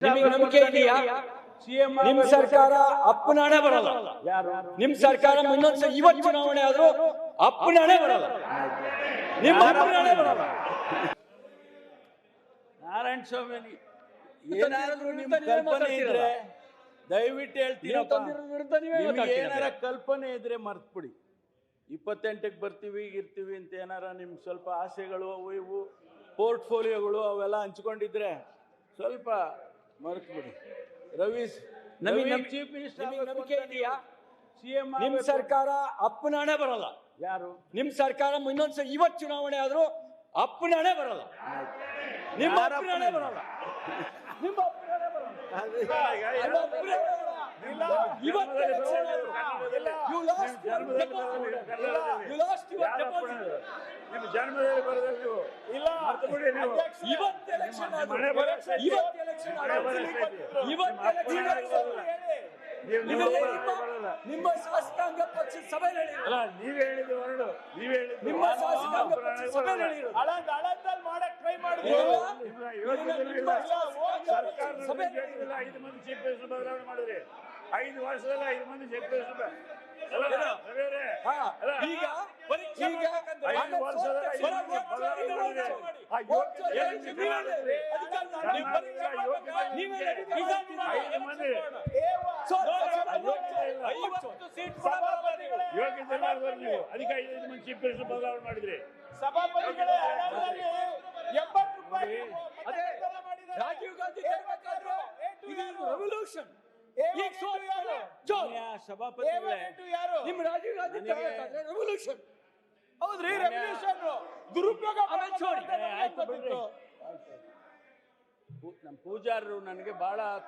ನಿಮಗೆ ನಂಬಿಕೆ ಇದೆಯಾ? ನಿಮ್ ಸರ್ಕಾರ ಅಪ್ಪನ ಹಣೆ ಬರಲ್ಲ. ನಿಮ್ ಸರ್ಕಾರ ಇನ್ನೊಂದ್ಸಲ ಇವತ್ ಚುನಾವಣೆ ಆದ್ರೂ ಅಪ್ಪನ ಹಣೆ ಬರಲ್ಲ. ನಿಮ್ಮ ಅಪ್ಪನ ಹಣೆ ಬರಲ್ಲ. ನಾರಾಯಣ ಸ್ವಾಮಿ ಏನಾದ್ರೂ ನಿಮ್ ಕಲ್ಪನೆ ಇದ್ರೆ ದಯವಿಟ್ಟು ಹೇಳ್ತೀನಿ ಹೇಳ್ತೀರಪ್ಪ ತಂದಿರೋ ನಿಮ್ಗೆ ಏನಾರ ಕಲ್ಪನೆ ಇದ್ರೆ ಮರ್ತ್ಬಿಡಿ. ಇಪ್ಪತ್ತೆಂಟಕ್ಕೆ ಬರ್ತೀವಿ ಇರ್ತೀವಿ ಅಂತ ಏನಾರ ನಿಮ್ ಸ್ವಲ್ಪ ಆಸೆಗಳು ಅವು ಇವು ಪೋರ್ಟ್ಫೋಲಿಯೋಗಳು ಅವೆಲ್ಲ ಹಂಚ್ಕೊಂಡಿದ್ರೆ ಸ್ವಲ್ಪ ಮರ್ತ್ಬಿಡಿ. ರವಿ ನಮಗೆ ನಂಬಿ- ಚೀಫ್ ಮಿನಿಸ್ಟರ್ ನಂಬಿಕೆ ಇದೆಯಾ? ಸಿಎಂ ನಿಮ್ ಸರ್ಕಾರ ಅಪ್ಪನ ಹಣೆ ಬರಲ್ಲ. ಯಾರು? ನಿಮ್ ಸರ್ಕಾರ ಇನ್ನೊಂದ್ಸ ಇವತ್ತು ಚುನಾವಣೆ ಆದ್ರೂ ಅಪ್ಪನ ಹಣೆ ಬರಲ್ಲ. ನಿಮ್ಮ ಅಪ್ಪನ ಹಣೆ ಬರಲ್ಲ. ನಿಮ್ಮ ಅಪ್ಪನ ಹಣೆ ಬರಲ್ಲ. ನಿಮ್ಮ. ಇವತ್ತು. You lost. your deposit. You lost your deposit. ಬರೋದಿಲ್ಲ ನೀವು. ಇಲ್ಲ. ಬಿಡಿ ನೀವು. ಇವತ್ತು ಆದ್ರೂ. ಮನೆ ಬರೋಕ್ಕೆ ಇವತ್ತು ಇದೆ. ಇವತ್ತು ನಿಮ್ಮ ನಿಮ್ಮ- ಬರೋಲ್ಲ. ನಿಮ್ಮ ಶಾಸಕಾಂಗ ಪಕ್ಷದ ಸಭೆ. ಅಲ್ಲ ನೀವೇ ಹೇಳಿದ್ದು ಹೊರಡು. ನೀವೇ ಹೇಳಿದ್ದು ನಿಮ್ಮ ಶಾಸಕಾಂಗ ಪಕ್ಷದ ಸಭೆ. ಅಳಂದ್ ಅಳಂದಲ್ಲಿ ಮಾಡಕ್ ಟ್ರೈ ಶಾಸಕಾಂಗ ಸರ್ಕಾರ ಸಭೆ. ಐದು ಮಂದಿ ಚೀಫ್ ಮಿನಿಸ್ಟರ್ ಬದಲಾವಣೆ ಮಾಡಿದ್ರಿ. ಐದು ವರ್ಷದಲ್ಲಿ ಐದು ಮಂದಿ ಚೀಫ್ ಮಿನಿಸ್ಟರ್ ಅಲ್ಲ, ಈಗ ಅದಕ್ಕೆ ಐದು ಐದು ಮಂದಿ ಚೀಫ್ ಬದಲಾವಣೆ ಮಾಡಿದ್ರಿ. ಸಭಾಪತಿಗಳೇ ಎಂಬತ್ತು ರೂಪಾಯಿ ರಾಜೀವ್ ಗಾಂಧಿ ರೆವಲ್ಯೂಷನ್ ಯಾರು? ನಿಮ್ಮ ರಾಜೀವ್ ಗಾಂಧಿ ರೆವಲ್ಯೂಷನ್ ಹೌದ್ರಿ? ರೆವಲ್ಯೂಷನ್ ದುರುಪಯೋಗ. ಪೂ- ನಮ್ಮ ಪೂಜಾರರು ನನಗೆ ಬಹಳ